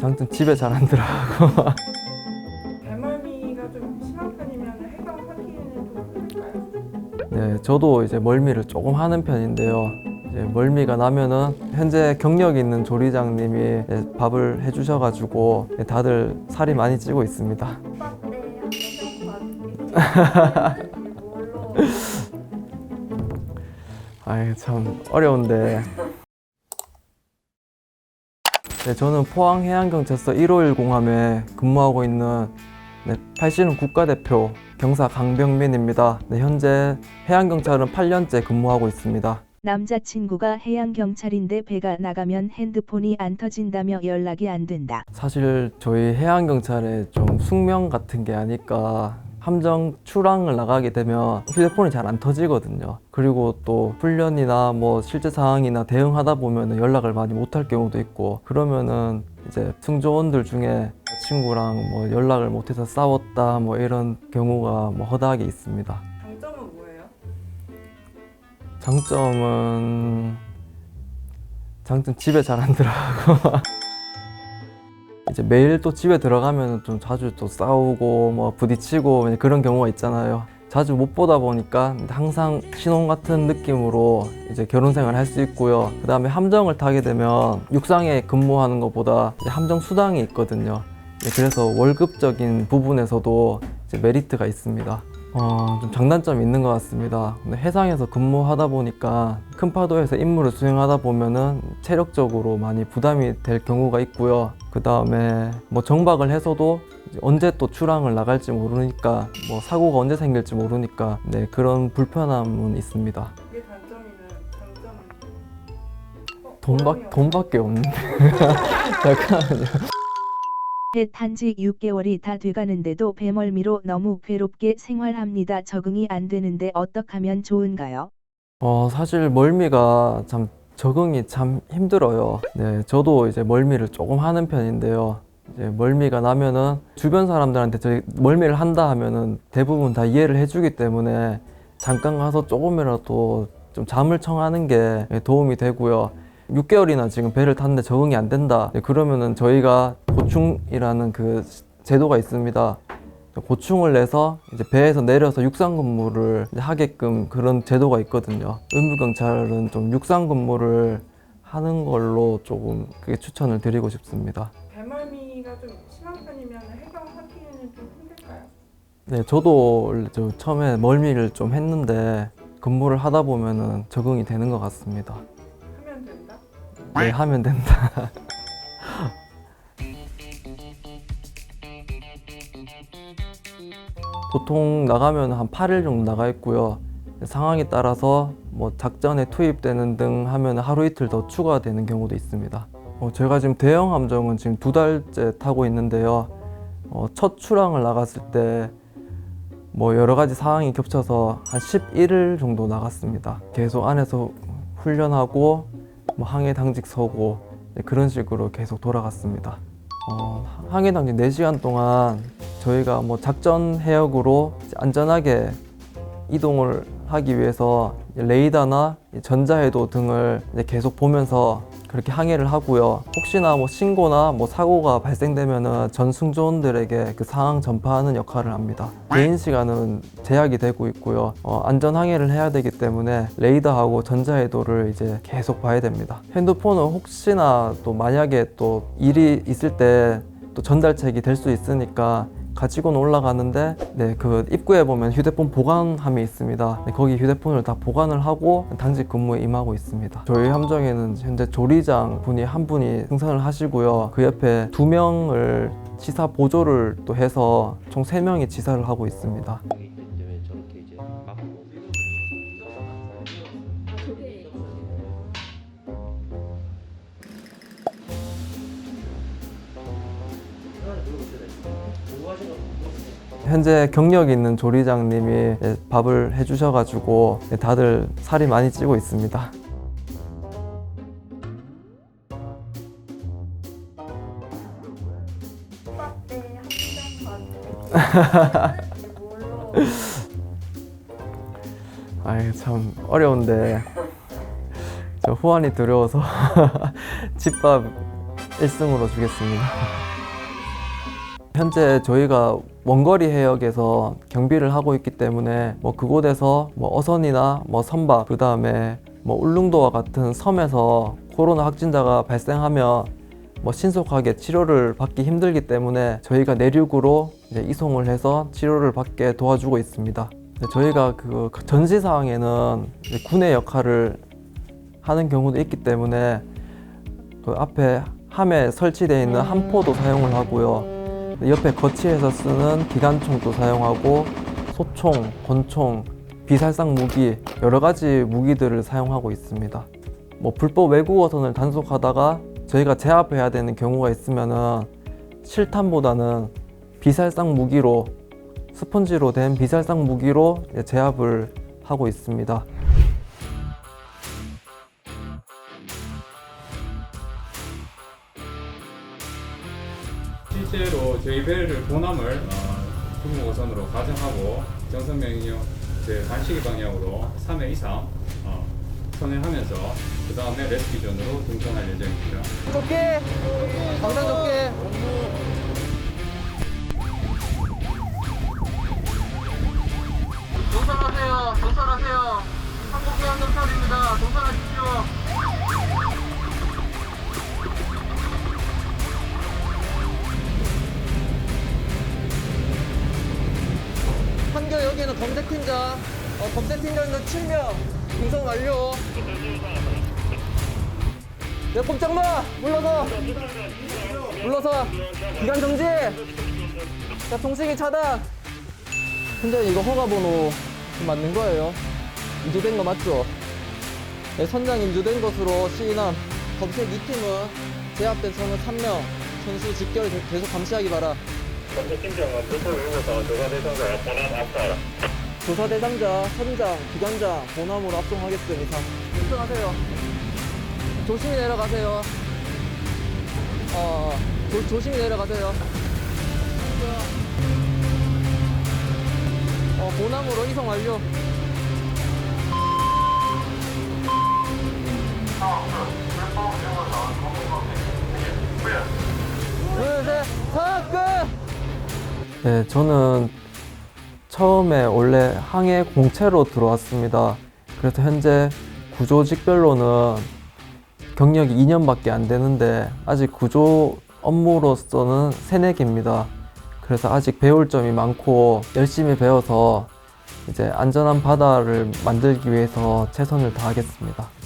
장점 집에 잘 안 들어가고 배멀미가 좀 심한 편이면 해방하기에는 좀 힘들까요? 네, 저도 이제 멀미를 조금 하는 편인데요. 이제 멀미가 나면은 현재 경력 있는 조리장님이 이제 밥을 해주셔가지고 다들 살이 많이 찌고 있습니다. 뭘로 아이 참 어려운데. 네, 저는 포항해양경찰서 1510함에 근무하고 있는 네, 팔씨름 국가대표 경사 강병민입니다. 네, 현재 해양경찰은 8년째 근무하고 있습니다. 남자친구가 해양경찰인데 배가 나가면 핸드폰이 안 터진다며 연락이 안 된다. 사실 저희 해양경찰에 좀 숙명 같은 게 아닐까 함정 출항을 나가게 되면 휴대폰이 잘 안 터지거든요. 그리고 또 훈련이나 뭐 실제 상황이나 대응하다 보면 연락을 많이 못할 경우도 있고 그러면은 이제 승조원들 중에 친구랑 뭐 연락을 못해서 싸웠다 뭐 이런 경우가 뭐 허다하게 있습니다. 장점은 뭐예요? 장점은 장점 집에 잘 안 들어가고 이제 매일 또 집에 들어가면 좀 자주 또 싸우고 뭐 부딪히고 그런 경우가 있잖아요. 자주 못 보다 보니까 항상 신혼 같은 느낌으로 이제 결혼 생활 할 수 있고요. 그 다음에 함정을 타게 되면 육상에 근무하는 것보다 함정 수당이 있거든요. 네, 그래서 월급적인 부분에서도 이제 메리트가 있습니다. 어, 좀 장단점이 있는 것 같습니다. 근데 해상에서 근무하다 보니까 큰 파도에서 임무를 수행하다 보면은 체력적으로 많이 부담이 될 경우가 있고요. 그 다음에 뭐 정박을 해서도 언제 또 출항을 나갈지 모르니까 뭐 사고가 언제 생길지 모르니까 네, 그런 불편함은 있습니다. 단점이면 장점은 어, 돈밖, 보람이 돈밖에 없는데. 잠깐만요. 해 탄지 6개월이 다 돼가는데도 배멀미로 너무 괴롭게 생활합니다. 적응이 안 되는데 어떡하면 좋은가요? 어, 사실 멀미가 참 적응이 참 힘들어요. 네, 저도 이제 멀미를 조금 하는 편인데요. 이제 멀미가 나면은 주변 사람들한테 저희 멀미를 한다 하면은 대부분 다 이해를 해주기 때문에 잠깐 가서 조금이라도 좀 잠을 청하는 게 도움이 되고요. 6개월이나 지금 배를 탔는데 적응이 안 된다. 네, 그러면은 저희가 고충이라는 그 제도가 있습니다. 고충을 내서 이제 배에서 내려서 육상 근무를 하게끔 그런 제도가 있거든요. 의무경찰은 좀 육상 근무를 하는 걸로 조금 그게 추천을 드리고 싶습니다. 배멀미가 좀 심한 편이면 해방하기에는 좀 힘들까요? 네, 저도 처음에 멀미를 좀 했는데 근무를 하다 보면은 적응이 되는 것 같습니다. 하면 된다? 네, 하면 된다. 보통 나가면 한 8일 정도 나가 있고요. 상황에 따라서 뭐 작전에 투입되는 등 하면 하루 이틀 더 추가되는 경우도 있습니다. 어, 제가 지금 대형 함정은 지금 두 달째 타고 있는데요. 어, 첫 출항을 나갔을 때 뭐 여러 가지 상황이 겹쳐서 한 11일 정도 나갔습니다. 계속 안에서 훈련하고 뭐 항해 당직 서고 네, 그런 식으로 계속 돌아갔습니다. 어, 항해 당직 4시간 동안 저희가 뭐 작전 해역으로 안전하게 이동을 하기 위해서 레이더나 이 전자해도 등을 계속 보면서 그렇게 항해를 하고요. 혹시나 뭐 신고나 뭐 사고가 발생되면은 전 승조원들에게 그 상황 전파하는 역할을 합니다. 개인 시간은 제약이 되고 있고요. 어, 안전 항해를 해야 되기 때문에 레이더하고 전자해도를 이제 계속 봐야 됩니다. 핸드폰은 혹시나 또 만약에 또 일이 있을 때 또 전달책이 될 수 있으니까 가지고는 올라가는데 네, 그 입구에 보면 휴대폰 보관함이 있습니다. 네, 거기 휴대폰을 다 보관을 하고 당직 근무에 임하고 있습니다. 저희 함정에는 현재 조리장 분이 한 분이 승선을 하시고요. 그 옆에 두 명을 지사 보조를 또 해서 총 세 명이 지사를 하고 있습니다. 현재 경력 있는 조리장님이 네, 밥을 해주셔가지고 네, 다들 살이 많이 찌고 있습니다. 아이 참 어려운데 저 후환이 두려워서 집밥 1승으로 주겠습니다. 현재 저희가 원거리 해역에서 경비를 하고 있기 때문에 뭐 그곳에서 뭐 어선이나 뭐 선박 그 다음에 뭐 울릉도와 같은 섬에서 코로나 확진자가 발생하면 뭐 신속하게 치료를 받기 힘들기 때문에 저희가 내륙으로 이송을 해서 치료를 받게 도와주고 있습니다. 저희가 그 전시 상황에는 군의 역할을 하는 경우도 있기 때문에 그 앞에 함에 설치되어 있는 함포도 사용을 하고요. 옆에 거치해서 쓰는 기관총도 사용하고 소총, 권총, 비살상 무기 여러 가지 무기들을 사용하고 있습니다. 뭐 불법 외국 어선을 단속하다가 저희가 제압해야 되는 경우가 있으면은 실탄보다는 비살상 무기로 스펀지로 된 비살상 무기로 제압을 하고 있습니다. 실제로 저희 배를 보남을 어, 중국어선으로 가정하고 정선명령 제 반시계 방향으로 3회 이상 어, 선회하면서 그 다음에 레스키존으로 등전할 예정입니다. 좁게! 방탄 좁게! 동선하세요. 동선하세요. 경찰입니다. 동선하십시오. 여기는 검색팀장, 어, 검색팀장도 7명, 구성 완료. 야, 꼼짝 마! 물러서! 물러서! 기간 정지! 자, 통신기 차단! 팀장님, 이거 허가번호 맞는 거예요? 인주된 거 맞죠? 네, 선장 인주된 것으로 시인함. 검색 2팀은 제압된 선원 3명, 선수 직결 계속 감시하기 바라. 조사 대상자, 선장, 기관장, 보남으로 합동하겠습니다. 입성하세요. 조심히 내려가세요. 어, 조, 조심히 내려가세요. 어, 보남으로 이송 완료. 둘, 셋, 사끝! 네, 저는 처음에 원래 항해 공채로 들어왔습니다. 그래서 현재 구조 직별로는 경력이 2년밖에 안 되는데 아직 구조 업무로서는 새내기입니다. 그래서 아직 배울 점이 많고 열심히 배워서 이제 안전한 바다를 만들기 위해서 최선을 다하겠습니다.